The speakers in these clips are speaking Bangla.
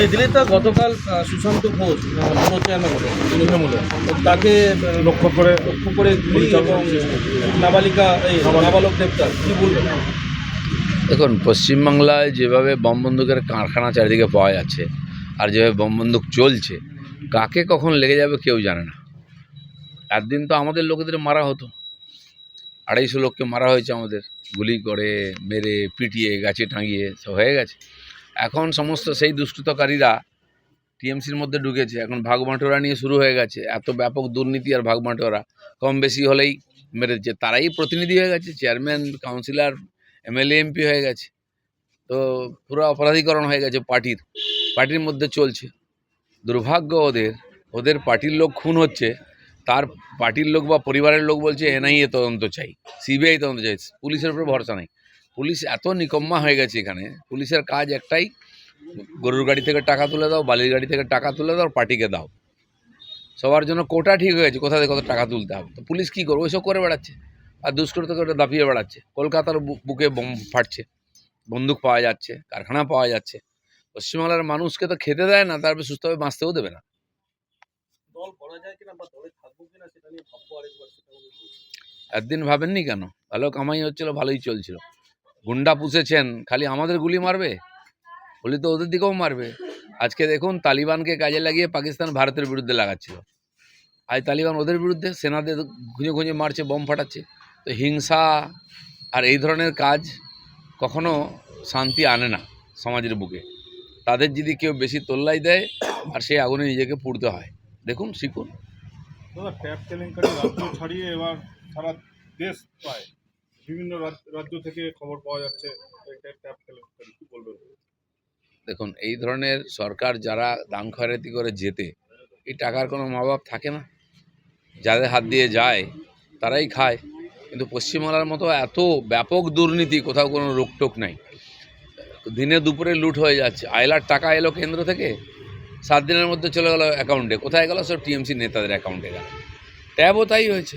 এই দিল্লিতে গতকাল সুশান্ত ঘোষ তৃণমূলে। তাকে লক্ষ্য করে লক্ষ্য করে গুলি এবং নাবালিকা এই নাবালক গ্রেপ্তার। কি বলবেন? দেখুন পশ্চিমবাংলায় যেভাবে বম বন্দুকের কারখানা চারিদিকে পাওয়া যাচ্ছে আর যেভাবে বম বন্দুক চলছে কাকে কখন লেগে যাবে কেউ জানে না। একদিন তো আমাদের লোকেদের মারা হতো। আড়াইশো লোককে মারা হয়েছে আমাদের। গুলি করে মেরে পিটিয়ে গাছে টাঙিয়ে সব হয়ে গেছে। এখন সমস্ত সেই দুষ্কৃতকারীরা টিএমসির মধ্যে ঢুকেছে। এখন ভাগবাঁটোরা নিয়ে শুরু হয়ে গেছে। এত ব্যাপক দুর্নীতি আর ভাগবাঁটোরা কম বেশি হলেই মেরেছে। তারাই প্রতিনিধি হয়ে গেছে। চেয়ারম্যান, কাউন্সিলর, এমএলএ, এমপি হয়ে গেছে। তো পুরো অপরাধীকরণ হয়ে গেছে পার্টির। পার্টির মধ্যে চলছে। দুর্ভাগ্য ওদের। ওদের পার্টির লোক খুন হচ্ছে। তার পার্টির লোক বা পরিবারের লোক বলছে এনআইএ তদন্ত চাই। সিবিআই তদন্ত চাই। পুলিশের উপরে ভরসা নেই। পুলিশ এত নিকম্মা হয়ে গেছে এখানে পুলিশের কাজ একটাই গরুর গাড়ি থেকে টাকা তুলে দাও বালির গাড়ি থেকে টাকা তুলে দাও পার্টিকে দাও। সবার জন্য কোটা ঠিক হয়ে গেছে কোথা থেকে কত টাকা তুলতে হবে। তো পুলিশ কী করবে? ওইসব করে বেড়াচ্ছে। আর দুষ্কৃতকে ওটা দাপিয়ে বেড়াচ্ছে। কলকাতার বুকে বোম ফাটছে বন্দুক পাওয়া যাচ্ছে কারখানা পাওয়া যাচ্ছে। পশ্চিমবাংলার মানুষকে তো খেতে দেয় না তারপরে সুস্থভাবে বাঁচতেও দেবে না। একদিন ভাবেননি কেন? ভালো কামাই হচ্ছিল ভালোই চলছিল। গুন্ডা পুষেছেন, খালি আমাদের গুলি মারবে? গুলি তো ওদের দিকেও মারবে। আজকে দেখুন, তালিবানকে কাজে লাগিয়ে পাকিস্তান ভারতের বিরুদ্ধে লাগাচ্ছিল। আজ তালিবান ওদের বিরুদ্ধে? সেনাদের খুঁজে খুঁজে মারছে, বোম ফাটাচ্ছে। তো হিংসা আর এই ধরনের কাজ কখনো শান্তি আনে না সমাজের বুকে। তাদের যদি কেউ বেশি তোল্লাই দেয়, আর সেই আগুনে নিজেকে পুড়তে হয়। দেখুন, শিখুন। দাদা, ট্যাপ কেলেঙ্কারি ছাড়িয়ে এবার সারা দেশ পায়। বিভিন্ন রাজ্য থেকে খবর পাওয়া যাচ্ছে দেখুন, এই ধরনের সরকার যারা দাম খয়রাতি করে যেতে এই টাকার কোনো মা বাপ থাকে না। যাদের হাত দিয়ে যায়, তারাই খায়। কিন্তু পশ্চিমবাংলার মতো এত ব্যাপক দুর্নীতি, কোথাও কোনো রোকটোক নাই। দিনে দুপুরে লুট হয়ে যাচ্ছে। আয়লার টাকা এলো কেন্দ্র থেকে, সাত দিনের মধ্যে চলে গেলো অ্যাকাউন্টে কোথায় গেল সব টিএমসি নেতাদের অ্যাকাউন্টে গেল। ট্যাবও তাই হয়েছে।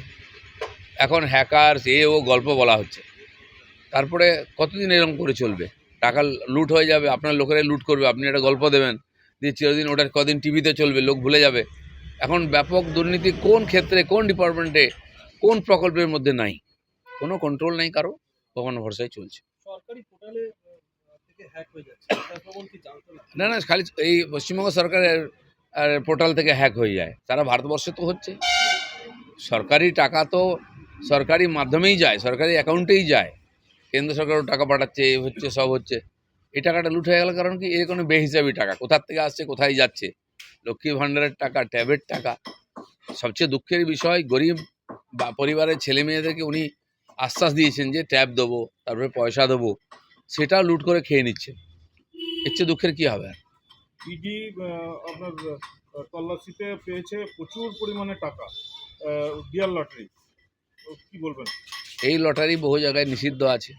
এখন হ্যাকার এ ও গল্প বলা হচ্ছে। তারপরে কতদিন এরকম করে চলবে? টাকা লুট হয়ে যাবে আপনার লোকেরাই লুট করবে আপনি একটা গল্প দেবেন দিয়ে চিরদিন ওটা কদিন টিভিতে চলবে লোক ভুলে যাবে। এখন ব্যাপক দুর্নীতি কোন ক্ষেত্রে কোন ডিপার্টমেন্টে কোন প্রকল্পের মধ্যে নাই? কোনো কন্ট্রোল নাই কারও ভগবান ভরসায় চলছে। না না খালি এই পশ্চিমবঙ্গ সরকারের আর পোর্টাল থেকে হ্যাক হয়ে যায়। সারা ভারতবর্ষে তো হচ্ছে। সরকারি টাকা তো সরকারি মাধ্যমেই যায়, সরকারি অ্যাকাউন্টেই যায়। কেন্দ্র সরকারও টাকা পাঠাচ্ছে, এ হচ্ছে, সব হচ্ছে। এই টাকাটা লুট হয়ে গেল কারণ কি? এর কোনো বেহিসাবি টাকা কোথার থেকে আসছে, কোথায় যাচ্ছে? লক্ষ্মী ভাণ্ডারের টাকা, ট্যাবের টাকা। সবচেয়ে দুঃখের বিষয়, গরিব বা পরিবারের ছেলে মেয়েদেরকে উনি আশ্বাস দিয়েছেন যে ট্যাব দেবো, তারপরে পয়সা দেবো সেটা লুট করে খেয়ে নিচ্ছে। এর চেয়ে দুঃখের কী হবে? ইডি আপনার তল্লাশিতে পেয়েছে প্রচুর পরিমাণে টাকা ডিয়ার লটারি কি বলবেন? এই লটারি বহু জায়গায় নিষিদ্ধ আছে।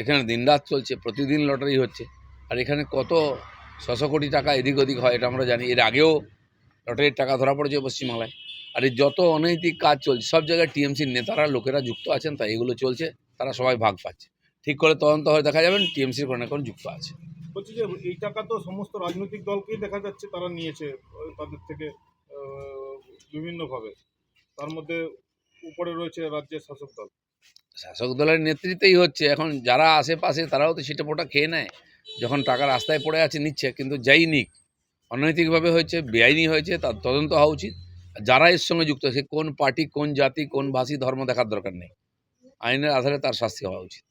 এখানে দিনরাত চলছে প্রতিদিন লটারি হচ্ছে। আর এখানে কত ছশো কোটি টাকা এদিক ওদিক হয় এটা আমরা জানি। এর আগেও লটারির টাকা ধরা পড়েছে পশ্চিমবাংলায়। আর এই যত অনৈতিক কাজ চলছে সব জায়গায় টিএমসির নেতারা লোকেরা যুক্ত আছেন তাই এগুলো চলছে। তারা সবাই ভাগ পাচ্ছে। ঠিক করে তদন্ত হয়ে দেখা যাবেন টিএমসির কোনো না কোনো যুক্ত আছে। বলছি যে এই টাকা তো সমস্ত রাজনৈতিক দলকেই দেখা যাচ্ছে তারা নিয়েছে তাদের থেকে বিভিন্নভাবে। তার মধ্যে উপরে রয়েছে রাজ্যের শাসক দল। শাসক দলের নেতৃত্বেই হচ্ছে। এখন যারা আশেপাশে তারাও তো ছিটে পোটা খেয়ে নেয়। যখন টাকা রাস্তায় পড়ে আছে নিচ্ছে। কিন্তু যাই নিক অনৈতিকভাবে হয়েছে বেআইনি হয়েছে তার তদন্ত হওয়া উচিত। আর যারা এর সঙ্গে যুক্ত সে কোন পার্টি কোন জাতি কোন ভাষী ধর্ম দেখার দরকার নেই। আইনের আধারে তার শাস্তি হওয়া উচিত।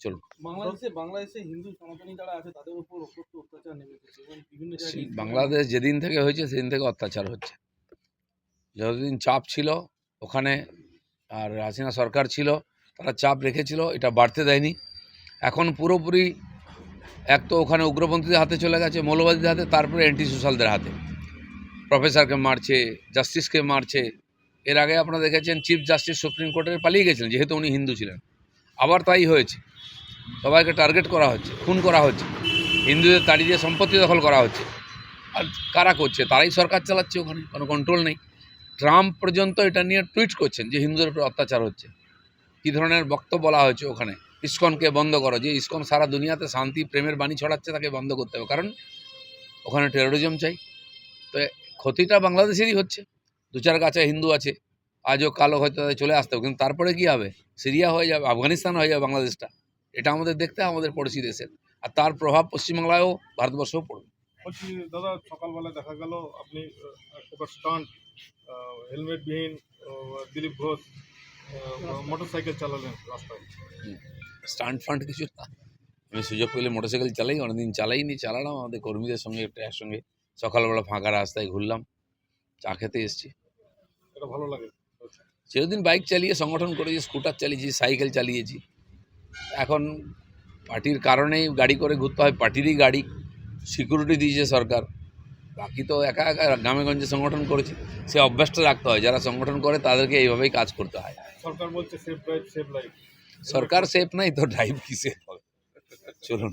চলুন। বাংলাদেশে বাংলাদেশে হিন্দু সনাতনী যারা আছে তাদের উপর অত্যাচার নেমেছে। এবং বিভিন্ন জায়গায় বাংলাদেশ যেদিন থেকে হয়েছে সেদিন থেকে অত্যাচার হচ্ছে। যতদিন চাপ ছিল ওখানে আর হাসিনা সরকার ছিল, তারা চাপ রেখেছিল, এটা বাড়তে দেয়নি। এখন পুরোপুরি এক তো ওখানে উগ্রপন্থীদের হাতে চলে গেছে, মৌলবাদীদের হাতে, তারপরে অ্যান্টি সোশ্যালদের হাতে। প্রফেসরকে মারছে জাস্টিসকে মারছে। এর আগে আপনারা দেখেছেন চিফ জাস্টিস সুপ্রিম কোর্টের পালিয়ে গেছিলেন, যেহেতু উনি হিন্দু ছিলেন। আবার তাই হয়েছে। সবাইকে টার্গেট করা হচ্ছে, খুন করা হচ্ছে। হিন্দুদের তাড়ি দিয়ে সম্পত্তি দখল করা হচ্ছে। আর কারা করছে? তারাই সরকার চালাচ্ছে ওখানে, কোনো কন্ট্রোল নেই। ট্রাম্প পর্যন্ত এটা নিয়ে টুইট করছেন যে হিন্দুদের উপর অত্যাচার হচ্ছে। কী ধরনের বক্তব্য বলা হয়েছে ওখানে? ইসকনকে বন্ধ করো। যে ইস্কন সারা দুনিয়াতে শান্তি, প্রেমের বাণী ছড়াচ্ছে তাকে বন্ধ করতে হবে। কারণ ওখানে টেরোরিজম চাই। তো ক্ষতিটা বাংলাদেশেরই হচ্ছে। দু চার কাছে হিন্দু আছে। আজও কালো হয়তো তাদের চলে আসতে হবে। কিন্তু তারপরে কী হবে? সিরিয়া হয়ে যাবে, আফগানিস্তান হয়ে যাবে বাংলাদেশটা। এটা আমাদের দেখতে হবে আমাদের পড়োশি দেশের। আর তার প্রভাব পশ্চিমবাংলায়ও ভারতবর্ষেও পড়বে। দাদা সকালবেলা দেখা গেল আপনি হেলমেটবিহীন দিলীপ ঘোষ মোটর সাইকেল চালালেন রাস্তায়। স্টান্ট ফান্ড কিছু না। আমি সুযোগ পেলে মোটরসাইকেল চালাই অনেকদিন চালাইনি চালালাম। আমাদের কর্মীদের সঙ্গে একটা একসঙ্গে সকালবেলা ফাঁকা রাস্তায় ঘুরলাম চা খেতে এসেছি। এটা ভালো লাগে। চিরদিন বাইক চালিয়ে সংগঠন করেছি স্কুটার চালিয়েছি সাইকেল চালিয়েছি এখন পার্টির কারণেই গাড়ি করে ঘুরতে হয় পার্টিরই গাড়ি সিকিউরিটি দিয়েছে সরকার। বাকি তো একা একা গ্রামে গঞ্জে সংগঠন করেছে সে অভ্যাসটা রাখতে হয়। যারা সংগঠন করে তাদেরকে এইভাবেই কাজ করতে হয়। সরকার বলছে সেফ ড্রাইভ সেফ লাইফ সরকার সেফ নাই তো ড্রাইভ কি সেফ হবে? চলুন।